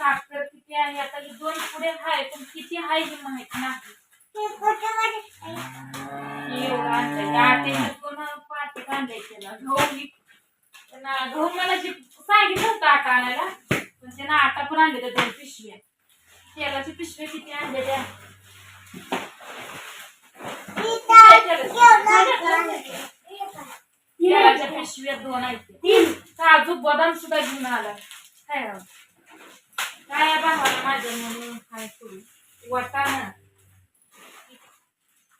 साखर किती आहे? आता हे दोन पुढे आहे पण किती आहे हे माहीत नाही. एवढं आटे दोन गहू मला जे सांगितलं होतं आटा आणायला पण त्यानं आटा पण आणले त्या दोन पिशव्या. तेलाची पिशव्या किती आणले त्या तेलाच्या पिशव्या दोन आहेत. काजू बदाम सुद्धा घेऊन आला? काय राव काय भावाला माझ्या म्हणून काय करू वाटाणा.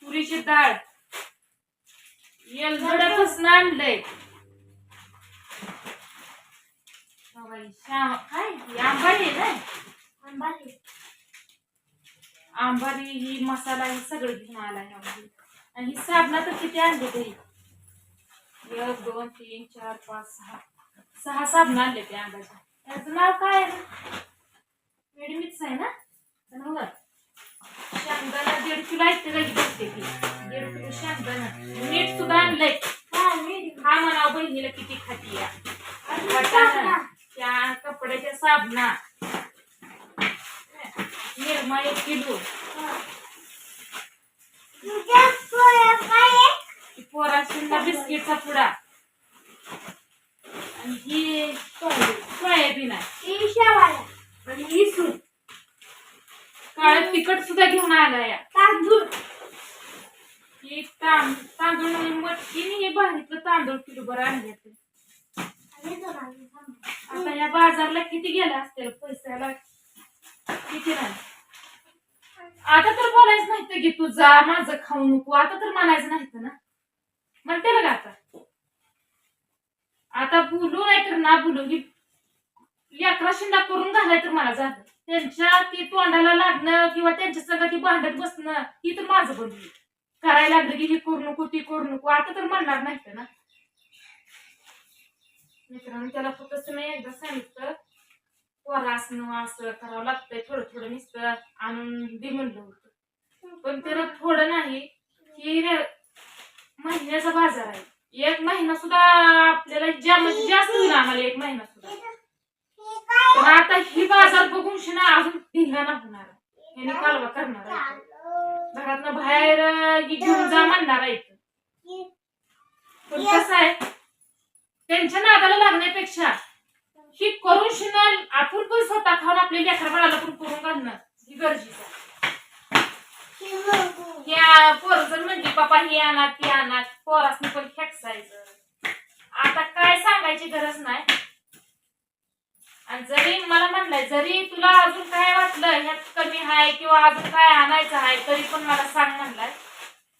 तुरीची डाळ. येलदड्यापासून आणलंय श्याम काय? आंबाडी आहे ना आंबारी ही मसाला ही सगळं घेऊन आला ह्यामध्ये आणि ही साबणा तर किती आणले तरी एक दोन तीन चार पाच सहा. सहा साबण आणले ते आंब्याच्या त्याचं नाव काय? आहे मिडमिक्स आहे ना? तर बघा शेंगदाणा दीड किलो आहेत ते लगेच ती दीड किलो शेंगदाणा. मीठ सुद्धा आणलंय. हा म्हणावं बहिणीला किती खाती या. वाटाणा त्या कपड्याच्या साबणा. निरमा एक किलो. पोराशींना बिस्किटचा पुडा. आणि ही सोयाबीन. आहे. आणि ही सूप. काळ तिखट सुद्धा घेऊन आला या तांदूळ. ही तां- तांदूळ मटकी आणि हे भारीतलं तांदूळ किलो बरं आणले आता या बाजारला किती गेला असतील? पैशाला किती नाही. आता तर बोलायचं नाही तर की तू जा माझं खाऊ नको. आता तर म्हणायचं नाही ना. म्हणते ना आता? आता बोलू नाही तर ना बोलू. ही लेकरा शिंदा करून घालाय तर मला झालं त्यांच्या ती तोंडाला लागणं किंवा त्यांच्या सगळं ती भांडत बसणं ही तर माझं बनली करायला लागलं की हे करू नको ती करू नको आता तर म्हणणार नाही ना? मित्रांनो त्याला फक्त मी एकदा सांगितलं पोरा असणं असं करावं लागतंय थोडं थोडं नुसतं आणून दे म्हणलं होतं. पण त्याला थोडं नाही की महिन्याचा बाजार आहे. एक महिना सुद्धा आपल्याला ज्या म्हणजे जास्त होईल आम्हाला एक महिना सुद्धा पण आता ही बाजार बघून शिना अजून धिंगाणा होणार आहे. ह्याने कालवा करणार आहे घरातनं बाहेर अं, ही घेऊन जा म्हणणार आहे इथं. पण कसं आहे त्यांच्या नादाला लागण्यापेक्षा ही करून शिणार आपण पण स्वतः खाऊन आपल्या लेखरबाळाला पण करून घालणं ही गरजेचं आहे. या पोर जर म्हणली पप्पा हे आणा ते आणा पोरासनी पण खेकसायचं. आता काय सांगायची गरज नाही. आणि जरी मला म्हणलंय जरी तुला अजून काय वाटलं ह्यात कमी आहे किंवा अजून काय आणायचं आहे तरी पण मला सांग म्हणलाय.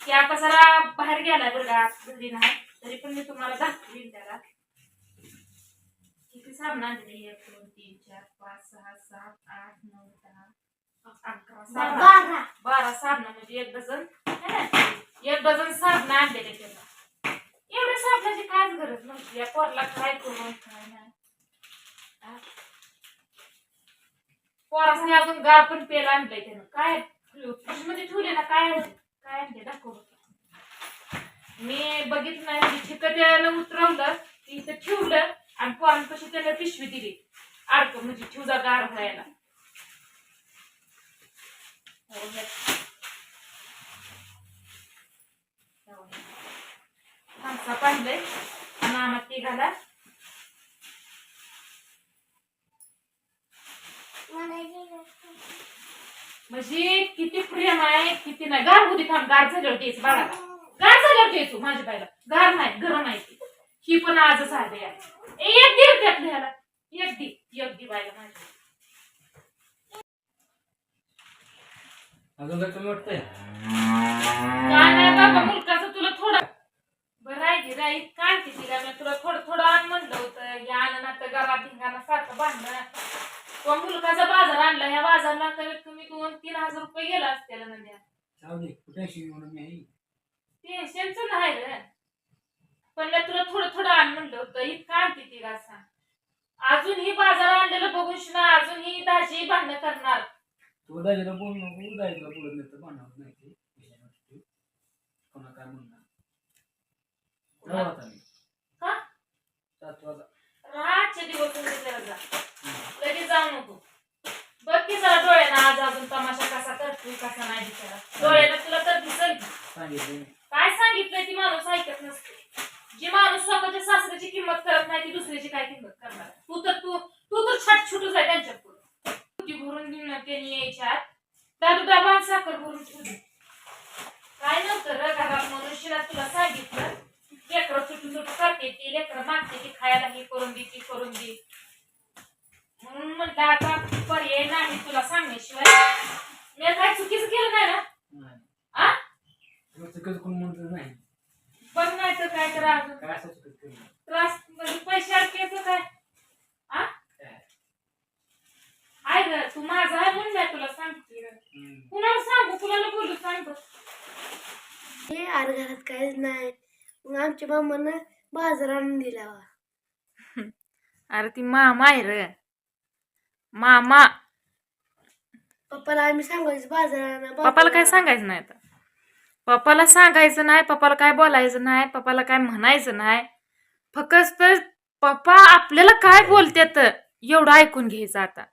की आता जरा बाहेर गेलाय बरं का घरी नाही तरी पण मी तुम्हाला दाखवीन त्याला किती साबण आणले एक दोन तीन चार पाच सहा सात आठ नऊ दहा अकरा साबण. बारा. साबण म्हणजे एक डझन? एक डझन साबण आणलेले त्याला. एवढ्या साबणाची कायच गरज नव्हती. या पोरला काय करून काय नाही? पोरासने अजून गार पण पेल आणलंय त्यानं. काय? फ्रीजमध्ये ठेवले ना काय आणले? काय दाखव मी बघितलं नाही चिकट उतरवलं ती इथं ठेवलं आणि पोरांपाशी त्याला पिशवी दिली अडक म्हणजे ठेवजा गार व्हायला हो, हे. हो, आणि आम्हाला ते घाला म्हणजे किती प्रेम आहे किती नाही. गार होती थांब गार झाल्यावर द्यायचं बाळाला. गार झाल्यावर द्यायचो माझ्या बाईला. गार नाही गरम आहे ती. ही पण आजच आले एक दे त्यात ह्याला एक दे एक दे बाईला माझ्या अजून काय कमी वाटतंय? काय नाही बाबा मुलगाचं तुला थोडं बरं आहे की राईत काढते तिला मी तुला थोडं थोडं आण म्हणलं होतं. या आणा तर घरात धिंगाणा सारखं बांधणं तो मुलगाचा बाजार आणला ह्या बाजारला कमीत दोन तीन हजार रुपये गेला कुठे शिवी म्हणून मी आहे? टेन्शनच नाही रे. पण मी तुला थोडं थोडं आण म्हणलं होतं इतकं आणते ती का सांग अजून ही बाजार आणलेलं बघून शिना अजून ही दाजी भांडणं करणार. तू दाजीला बोल नको दाजीला बोलत नाही तर बनवत नाही ते. कोणा काय म्हणणार? जाऊ आता मी. का सात वाजा रातच्या दिवस तुम्ही जरा जा लगेच जाऊ नको. अजून तमाशा कसा करतोय कसा नाही बिचारा. डोळ्यानं तुला तर दिसल की. सांगितलं काय सांगितलंय ती माणूस ऐकत नसते. जी माणूस स्वतःच्या सासऱ्याची किंमत करत नाही ती दुसऱ्याची काय किंमत करणार? तू तर तू तू तर छाट छुटूच आहे त्यांच्या पुढे ती भरून घेऊन त्यांनी यायच्या त्या डबा साखर भरून ठेवली काय नव्हतं र घरात मनुष्याला तुला सांगितलं? लेकरं सुटून सुटू करते ती लेकरं मागते ती खायला हे करून दे ती करून दे. म्हणून म्हटलं आता नाही तुला सांगण्याशिवाय मी काय चुकीचं केलं नाही ना? आ? तुला चुकीचं कोण म्हणत नाही. बघ नाही तर काय तर अजून? काय असं चुकीचं केलं नाही. त्रास म्हणजे पैसे अडकायचं काय? आ? आहे ग तू माझा आहे म्हणून मी तुला सांगते ग. हम्म. कुणाला सांगू? कुणाला बोलू? सांग बघ. हे आर घरात काहीच नाही. मग आमच्या मामानं बाजार आणून दिला वा अरे ती मामा आहे र. मामा. पप्पाला आम्ही सांगायचं पप्पाला काय. सांगायचं नाही आता. पप्पाला सांगायचं नाही पप्पाला काय बोलायचं नाही पप्पाला काय म्हणायचं नाही. फक्त पप्पा आपल्याला काय बोलतात एवढं ऐकून घ्यायचं आता.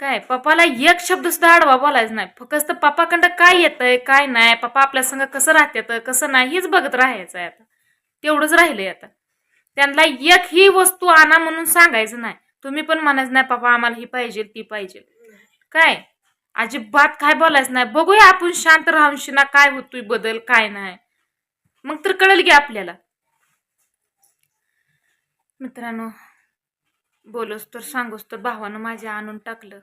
काय पप्पाला एक शब्द सुद्धा आडवा बोलायचं नाही. फक्त पप्पाकडं काय येतंय काय नाही पप्पा आपल्या संग कसं राहतात कसं नाही हेच बघत राहायचं आहे आता. तेवढंच राहिलंय आता. त्यांना एक ही वस्तू आणा म्हणून सांगायचं नाही. तुम्ही पण म्हणायचं नाही पप्पा आम्हाला ही पाहिजे ती पाहिजे काय? अजिबात काय बोलायचं नाही. बघूया आपण शांत राहून शिना काय होतोय बदल काय नाही. मग तर कळेल की आपल्याला. मित्रांनो बोलोस तर सांगूस तर भावानं माझ्या आणून टाकलं.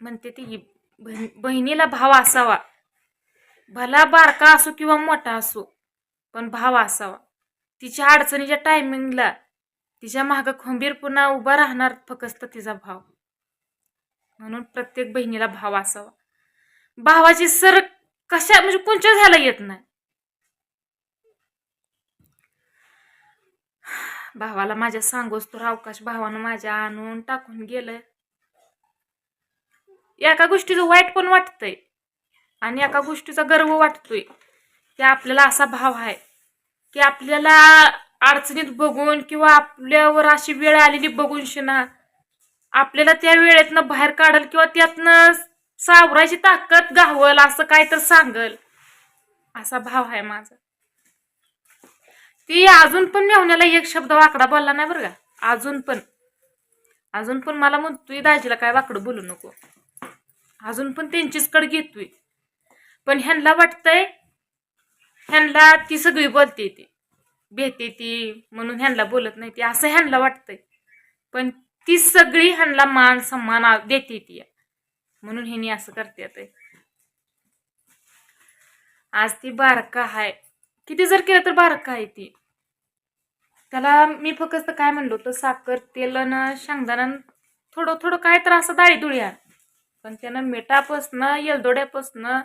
म्हणते ती बहीण- बहिणीला भाव असावा. भला बारका असो किंवा मोठा असो पण भाव असावा. तिच्या अडचणीच्या टायमिंगला तिच्या मागं खंबीरपणा उभा राहणार फक्त तिचा भाव. म्हणून प्रत्येक बहिणीला भाव असावा. भावाची सर कशा म्हणजे कोणत्या झाला येत नाही? भावाला माझ्या सांगोस तर अवकाश भावानं माझ्या आणून टाकून गेलं एका गोष्टीचं वाईट पण वाटतंय आणि एका गोष्टीचा गर्व वाटतोय की आपल्याला असा भाव आहे की आपल्याला अडचणीत बघून किंवा आपल्यावर अशी वेळ आलेली बघून शिना आपल्याला त्या वेळेतनं बाहेर काढल किंवा त्यातनं सावरायची ताकद गावल असं काय तर सांगल. असा भाव आहे माझा. ती अजून पण मेवण्याला एक शब्द वाकडा बोलला नाही बरं का? अजून पण. अजून पण मला म्हणतोय दाजीला काय वाकडं बोलू नको. अजून पण त्यांचीच कड घेतोय. पण ह्यांना वाटतंय ह्यांना ती सगळी बोलते ती. भेटे ती म्हणून ह्यांना बोलत नाही ती. असं ह्यांना वाटतंय. पण ती सगळी ह्यांना मान सन्मान देते ती. म्हणून हिनी असं करते आज ती बारका आहे किती जर केलं तर बारका आहे ती. त्याला मी फक्त काय म्हणलो होतं साखर तेल न थोडं थोडं काय तर असं दाळी दुळी पण त्यानं मिठापासनं येलदोड्यापासनं